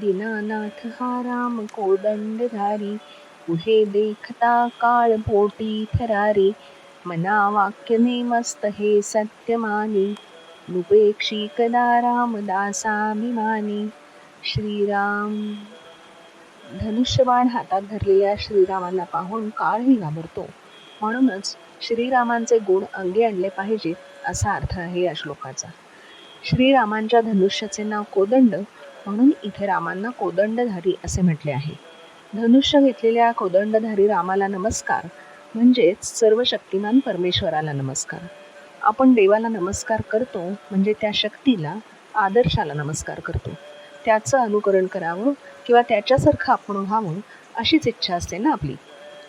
दीनानाथ हा राम कोदंडधारी पुढे देखता काळ पोटी थरारी मना वाक्य मस्त हे सत्यमानी लुपेक्षी कदा रामदासाभिमानी श्रीराम। धनुष्यबाण हातात धरलेल्या श्रीरामांना पाहून काळही घाबरतो. म्हणूनच श्रीरामांचे गुण अंगी आणले पाहिजेत असा अर्थ आहे या श्लोकाचा. श्रीरामांच्या धनुष्याचे नाव कोदंड म्हणून इथे रामांना कोदंडधारी असे म्हटले आहे. धनुष्य घेतलेल्या कोदंडधारी रामाला नमस्कार म्हणजेच सर्व शक्तिमान परमेश्वराला नमस्कार. आपण देवाला नमस्कार करतो म्हणजे त्या शक्तीला आदर्शाला नमस्कार करतो. त्याचं अनुकरण करावं किंवा त्याच्यासारखं आपण व्हावं अशीच इच्छा असते ना आपली.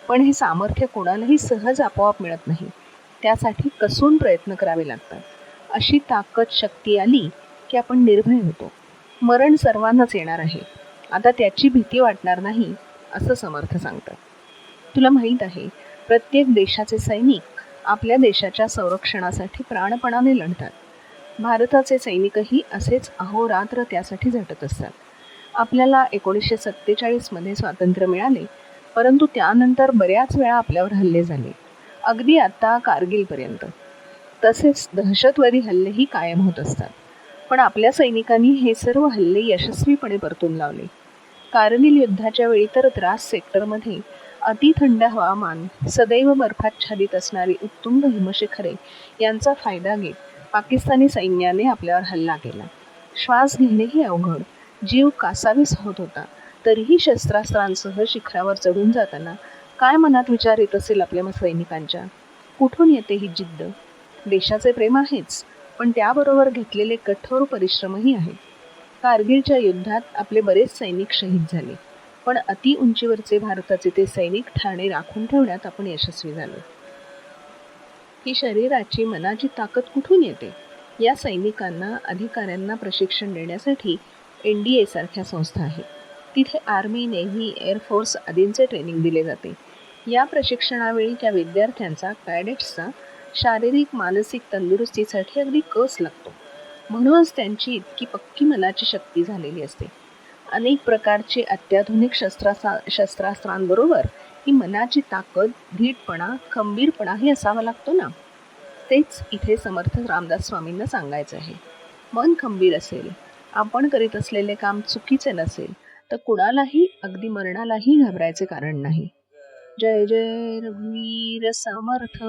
पण हे सामर्थ्य कोणालाही सहज आपोआप मिळत नाही. त्यासाठी कसून प्रयत्न करावे लागतात? अशी ताकद शक्ती आली की आपण निर्भय होतो. मरण सर्वांनाच येणार आहे. आता त्याची भीती वाटणार नाही असं समर्थ सांगतात. तुला माहीत आहे प्रत्येक देशाचे सैनिक आपल्या देशाच्या संरक्षणासाठी प्राणपणाने लढतात. भारताचे सैनिकही असेच अहोरात्र त्यासाठी झटत असतात. आपल्याला एकोणीसशे सत्तेचाळीसमध्ये स्वातंत्र्य मिळाले परंतु त्यानंतर बऱ्याच वेळा आपल्यावर हल्ले झाले. अगदी आत्ता कारगिलपर्यंत. तसेच दहशतवादी हल्लेही कायम होत असतात. पण आपल्या सैनिकांनी हे सर्व हल्ले यशस्वीपणे परतून लावले. कारगिल युद्धाच्या वेळी तर द्रास सेक्टरमध्ये अतिथंड हवामान सदैव बर्फाच्छादित असणारी उत्तुंग हिमशिखरे यांचा फायदा घेत पाकिस्तानी सैन्याने आपल्यावर हल्ला केला. श्वास घेणेही अवघड. जीव कासावीस होत होता. तरीही शस्त्रास्त्रांसह शिखरावर चढून जाताना काय मनात विचार येत असेल आपल्या म- सैनिकांच्या? कुठून येते ही जिद्द? देशाचे प्रेम आहेच पण त्याबरोबर घेतलेले कठोर परिश्रमही आहेत. कारगिलच्या युद्धात आपले बरेच सैनिक शहीद झाले. पण अति उंचीवरचे भारताचे ते सैनिक ठाणे राखून ठेवण्यात आपण यशस्वी झालो. ही शरीराची मनाची ताकद कुठून येते? या सैनिकांना अधिकाऱ्यांना प्रशिक्षण देण्यासाठी एन डी ए सारख्या संस्था आहेत. तिथे आर्मी नेव्ही एअरफोर्स आदींचे ट्रेनिंग दिले जाते. या प्रशिक्षणावेळी त्या विद्यार्थ्यांचा कॅडेट्सचा शारीरिक मानसिक तंदुरुस्तीसाठी अगदी कस लागतो. म्हणूनच त्यांची इतकी पक्की मनाची शक्ती झालेली असते. अनेक प्रकारची अत्याधुनिक शस्त्रास्त्रा शस्त्रास्त्रांबरोबर ही मनाची ताकद धीटपणा खंबीरपणाही असावा लागतो ना? तेच इथे समर्थ रामदास स्वामींना सांगायचं आहे. मन खंबीर असेल आपण करीत असलेले काम चुकीचे नसेल तर कुणालाही अगदी मरणालाही घाबरायचे कारण नाही. जय जय रघुवीर समर्थ.